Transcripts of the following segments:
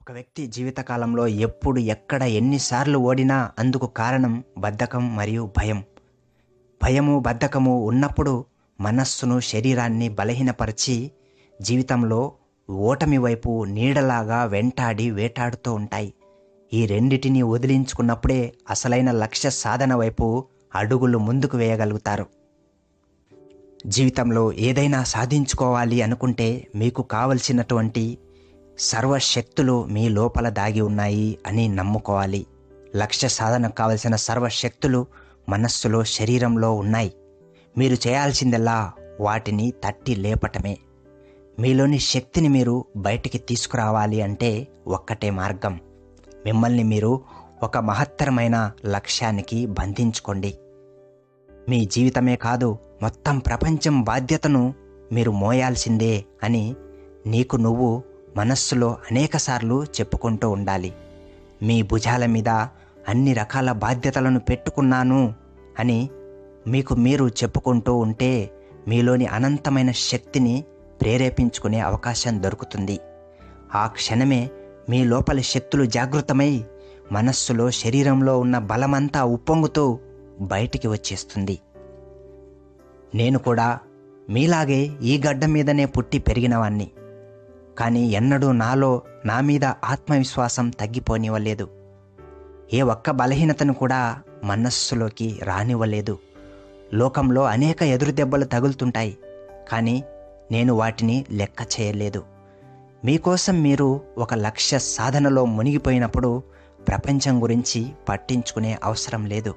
ఒక వ్యక్తి జీవితకాలంలో ఎప్పుడు ఎక్కడ ఎన్నిసార్లు ఓడినా అందుకు కారణం బద్ధకం మరియు భయం. భయము బద్ధకము ఉన్నప్పుడు మనస్సును శరీరాన్ని బలహీనపరిచి జీవితంలో ఓటమి వైపు నీడలాగా వెంటాడి వేటాడుతూ ఉంటాయి. ఈ రెండిటిని వదిలించుకున్నప్పుడే అసలైన లక్ష్య సాధన వైపు అడుగులు ముందుకు వేయగలుగుతారు. జీవితంలో ఏదైనా సాధించుకోవాలి అనుకుంటే మీకు కావలసినటువంటి సర్వశక్తులు మీ లోపల దాగి ఉన్నాయి అని నమ్ముకోవాలి. లక్ష్య సాధనకు కావలసిన సర్వశక్తులు మనస్సులో శరీరంలో ఉన్నాయి. మీరు చేయాల్సిందల్లా వాటిని తట్టి లేపటమే. మీలోని శక్తిని మీరు బయటికి తీసుకురావాలి అంటే ఒక్కటే మార్గం. మిమ్మల్ని మీరు ఒక మహత్తరమైన లక్ష్యానికి బంధించుకోండి. మీ జీవితమే కాదు మొత్తం ప్రపంచం బాధ్యతను మీరు మోయాల్సిందే అని నీకు నువ్వు మనస్సులో అనేకసార్లు చెప్పుకుంటూ ఉండాలి. మీ భుజాల మీద అన్ని రకాల బాధ్యతలను పెట్టుకున్నాను అని మీకు మీరు చెప్పుకుంటూ ఉంటే మీలోని అనంతమైన శక్తిని ప్రేరేపించుకునే అవకాశం దొరుకుతుంది. ఆ క్షణమే మీ లోపలి శక్తులు జాగృతమై మనస్సులో శరీరంలో ఉన్న బలమంతా ఉప్పొంగుతూ బయటికి వచ్చేస్తుంది. నేను కూడా మీలాగే ఈ గడ్డ మీదనే పుట్టి పెరిగినవాణ్ణి. కానీ ఎన్నడూ నాలో నా మీద ఆత్మవిశ్వాసం తగ్గిపోనివ్వలేదు. ఏ ఒక్క బలహీనతను కూడా మనస్సులోకి రానివ్వలేదు. లోకంలో అనేక ఎదురుదెబ్బలు తగులుతుంటాయి కానీ నేను వాటిని లెక్క చేయలేదు. మీకోసం మీరు ఒక లక్ష్య సాధనలో మునిగిపోయినప్పుడు ప్రపంచం గురించి పట్టించుకునే అవసరం లేదు.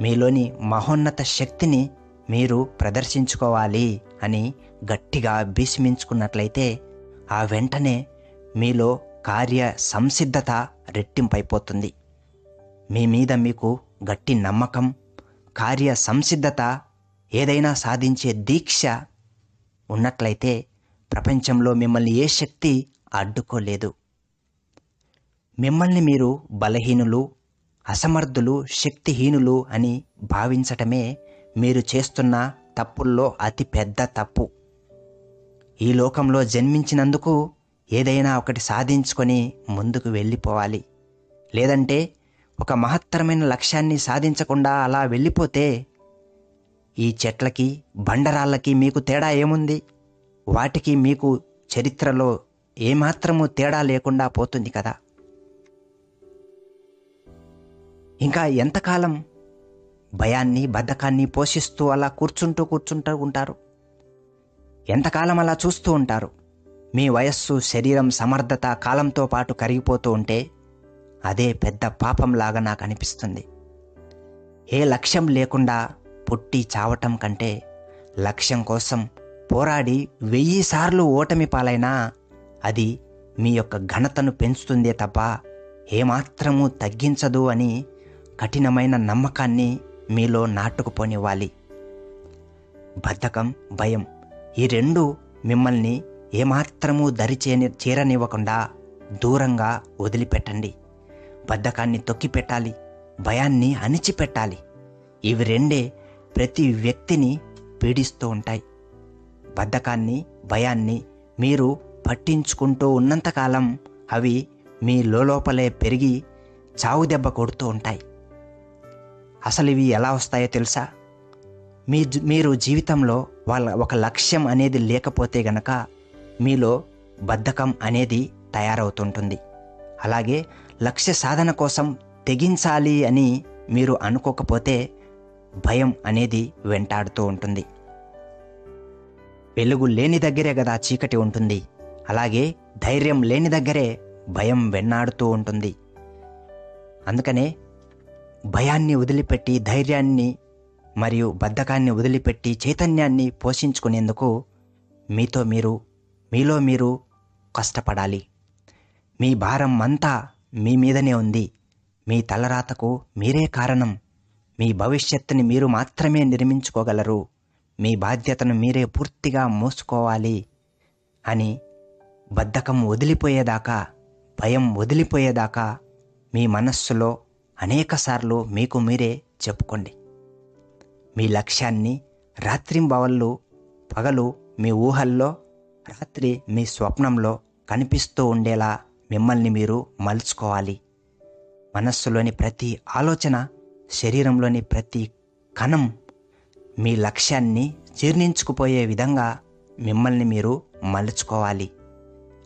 మీలోని మహోన్నత శక్తిని మీరు ప్రదర్శించుకోవాలి అని గట్టిగా భీష్మించుకున్నట్లయితే ఆ వెంటనే మీలో కార్య సంసిద్ధత రెట్టింపైపోతుంది. మీ మీద మీకు గట్టి నమ్మకం కార్య సంసిద్ధత ఏదైనా సాధించే దీక్ష ఉన్నట్లయితే ప్రపంచంలో మిమ్మల్ని ఏ శక్తి అడ్డుకోలేదు. మిమ్మల్ని మీరు బలహీనులు అసమర్థులు శక్తిహీనులు అని భావించటమే మీరు చేస్తున్న తప్పుల్లో అతి పెద్ద తప్పు. ఈ లోకంలో జన్మించినందుకు ఏదైనా ఒకటి సాధించుకొని ముందుకు వెళ్ళిపోవాలి. లేదంటే ఒక మహత్తరమైన లక్ష్యాన్ని సాధించకుండా అలా వెళ్ళిపోతే ఈ చెట్లకి బండరాళ్ళకి మీకు తేడా ఏముంది? వాటికి మీకు చరిత్రలో ఏమాత్రము తేడా లేకుండా పోతుంది కదా? ఇంకా ఎంతకాలం భయాన్ని బద్ధకాన్ని పోషిస్తూ అలా కూర్చుంటూ కూర్చుంటూ ఉంటారు? ఎంతకాలం అలా చూస్తూ ఉంటారు? మీ వయస్సు శరీరం సమర్థత కాలంతో పాటు కరిగిపోతూ ఉంటే అదే పెద్ద పాపంలాగా నాకు అనిపిస్తుంది. ఏ లక్ష్యం లేకుండా పుట్టి చావటం కంటే లక్ష్యం కోసం పోరాడి వెయ్యి సార్లు ఓటమి పాలైనా అది మీ యొక్క ఘనతను పెంచుతుందే తప్ప ఏమాత్రము తగ్గించదు అని కఠినమైన నమ్మకాన్ని మీలో నాటుకుపోనివ్వాలి. బద్ధకం భయం ఈ రెండు మిమ్మల్ని ఏమాత్రము దరి చేని చేరనివ్వకుండా దూరంగా వదిలిపెట్టండి. బద్ధకాన్ని తొక్కిపెట్టాలి భయాన్ని అణిచిపెట్టాలి. ఇవి రెండే ప్రతి వ్యక్తిని పీడిస్తూ ఉంటాయి. బద్ధకాన్ని భయాన్ని మీరు పట్టించుకుంటూ ఉన్నంతకాలం అవి మీ లోపలే పెరిగి చావు దెబ్బ కొడుతూ ఉంటాయి. అసలు ఇవి ఎలా వస్తాయో తెలుసా? మీ మీరు జీవితంలో వాళ్ళ ఒక లక్ష్యం అనేది లేకపోతే గనక మీలో బద్ధకం అనేది తయారవుతుంటుంది. అలాగే లక్ష్య సాధన కోసం తెగించాలి అని మీరు అనుకోకపోతే భయం అనేది వెంటాడుతూ ఉంటుంది. వెలుగు లేని దగ్గరే కదా చీకటి ఉంటుంది. అలాగే ధైర్యం లేని దగ్గరే భయం వెన్నాడుతూ ఉంటుంది. అందుకనే భయాన్ని వదిలిపెట్టి ధైర్యాన్ని మరియు బద్ధకాన్ని వదిలిపెట్టి చైతన్యాన్ని పోషించుకునేందుకు మీతో మీరు మీలో మీరు కష్టపడాలి. మీ భారం అంతా మీ మీదనే ఉంది. మీ తలరాతకు మీరే కారణం. మీ భవిష్యత్తుని మీరు మాత్రమే నిర్మించుకోగలరు. మీ బాధ్యతను మీరే పూర్తిగా మోసుకోవాలి అని బద్ధకం వదిలిపోయేదాకా భయం వదిలిపోయేదాకా మీ మనస్సులో అనేకసార్లు మీకు మీరే చెప్పుకోండి. మీ లక్ష్యాన్ని రాత్రింబవళ్ళు పగలు మీ ఊహల్లో రాత్రి మీ స్వప్నంలో కనిపిస్తూ ఉండేలా మిమ్మల్ని మీరు మలుచుకోవాలి. మనస్సులోని ప్రతి ఆలోచన శరీరంలోని ప్రతి కణం మీ లక్ష్యాన్ని జీర్ణించుకుపోయే విధంగా మిమ్మల్ని మీరు మలుచుకోవాలి.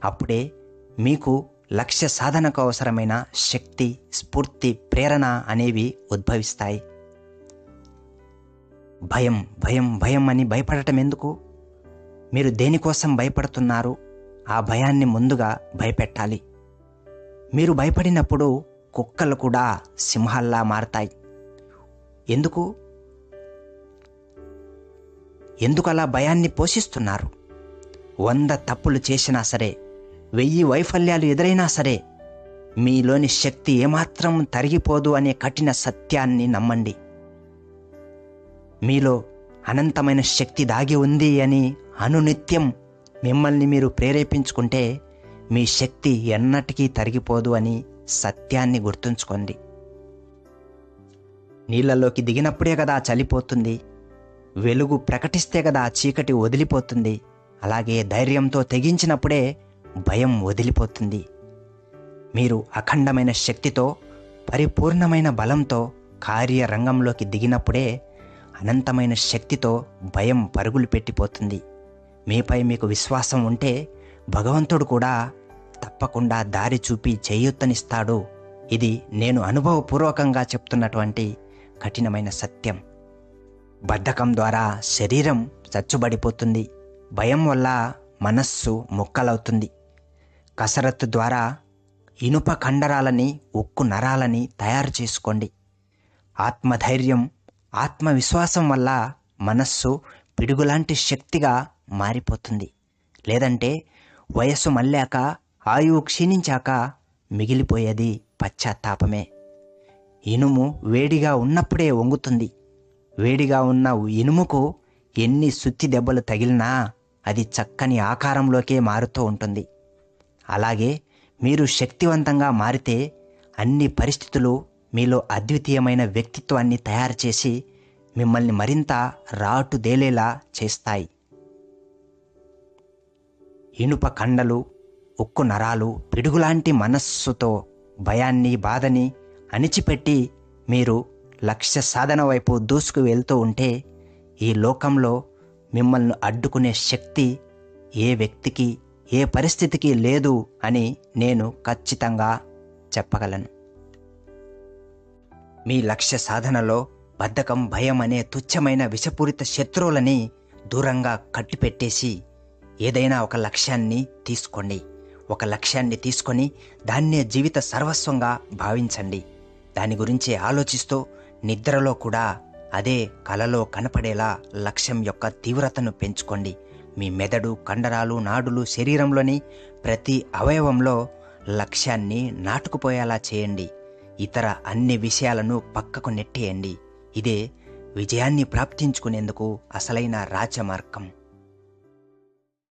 అప్పుడే మీకు లక్ష్య సాధనకు అవసరమైన శక్తి స్ఫూర్తి ప్రేరణ అనేవి ఉద్భవిస్తాయి. భయం భయం భయం అని భయపడటం ఎందుకు? మీరు దేనికోసం భయపడుతున్నారు? ఆ భయాన్ని ముందుగా భయపెట్టాలి. మీరు భయపడినప్పుడు కుక్కలు కూడా సింహాల్లా మారతాయి. ఎందుకు? ఎందుకు అలా భయాన్ని పోషిస్తున్నారు? వంద తప్పులు చేసినా సరే వెయ్యి వైఫల్యాలు ఎదురైనా సరే మీలోని శక్తి ఏమాత్రం తరిగిపోదు అనే కఠిన సత్యాన్ని నమ్మండి. మీలో అనంతమైన శక్తి దాగి ఉంది అని అనునిత్యం మిమ్మల్ని మీరు ప్రేరేపించుకుంటే మీ శక్తి ఎన్నటికీ తరిగిపోదు అని సత్యాన్ని గుర్తుంచుకోండి. నీళ్ళలోకి దిగినప్పుడే కదా చలిపోతుంది. వెలుగు ప్రకటిస్తే కదా చీకటి వదిలిపోతుంది. అలాగే ధైర్యంతో తెగించినప్పుడే భయం వదిలిపోతుంది. మీరు అఖండమైన శక్తితో పరిపూర్ణమైన బలంతో కార్యరంగంలోకి దిగినప్పుడే అనంతమైన శక్తితో భయం పరుగులు పెట్టిపోతుంది. మీపై మీకు విశ్వాసం ఉంటే భగవంతుడు కూడా తప్పకుండా దారి చూపి చేయూతనిస్తాడు. ఇది నేను అనుభవపూర్వకంగా చెప్తున్నటువంటి కఠినమైన సత్యం. బద్ధకం ద్వారా శరీరం చచ్చుబడిపోతుంది. భయం వల్ల మనస్సు ముక్కలవుతుంది. కసరత్తు ద్వారా ఇనుప కండరాలని ఉక్కు నరాలని తయారు చేసుకోండి. ఆత్మధైర్యం ఆత్మవిశ్వాసం వల్ల మనస్సు పిడుగులాంటి శక్తిగా మారిపోతుంది. లేదంటే వయస్సు మళ్ళాక ఆయువు క్షీణించాక మిగిలిపోయేది పశ్చాత్తాపమే. ఇనుము వేడిగా ఉన్నప్పుడే వంగుతుంది. వేడిగా ఉన్న ఇనుముకు ఎన్ని సుత్తి దెబ్బలు తగిలినా అది చక్కని ఆకారంలోకే మారుతూ ఉంటుంది. అలాగే మీరు శక్తివంతంగా మారితే అన్ని పరిస్థితులు మీలో అద్వితీయమైన వ్యక్తిత్వాన్ని తయారు చేసి మిమ్మల్ని మరింత రాటుదేలేలా చేస్తాయి. ఇనుప కండలు ఉక్కు నరాలు పిడుగులాంటి మనస్సుతో భయాన్ని బాధని అణిచిపెట్టి మీరు లక్ష్య సాధన వైపు దూసుకు వెళ్తూ ఉంటే ఈ లోకంలో మిమ్మల్ని అడ్డుకునే శక్తి ఏ వ్యక్తికి ఏ పరిస్థితికి లేదు అని నేను ఖచ్చితంగా చెప్పగలను. మీ లక్ష్య సాధనలో బద్ధకం భయం అనే తుచ్చమైన విషపూరిత శత్రువులని దూరంగా కట్టిపెట్టేసి ఏదైనా ఒక లక్ష్యాన్ని తీసుకోండి. ఒక లక్ష్యాన్ని తీసుకొని దాన్నే జీవిత సర్వస్వంగా భావించండి. దాని గురించి ఆలోచిస్తూ నిద్రలో కూడా అదే కలలో కనపడేలా లక్ష్యం యొక్క తీవ్రతను పెంచుకోండి. మీ మెదడు కండరాలు నాడులు శరీరంలోని ప్రతి అవయవంలో లక్ష్యాన్ని నాటుకుపోయేలా చేయండి. ఇతర అన్ని విషయాలను పక్కకు నెట్టేయండి. ఇదే విజయాన్ని ప్రాప్తించుకునేందుకు అసలైన రాజమార్గం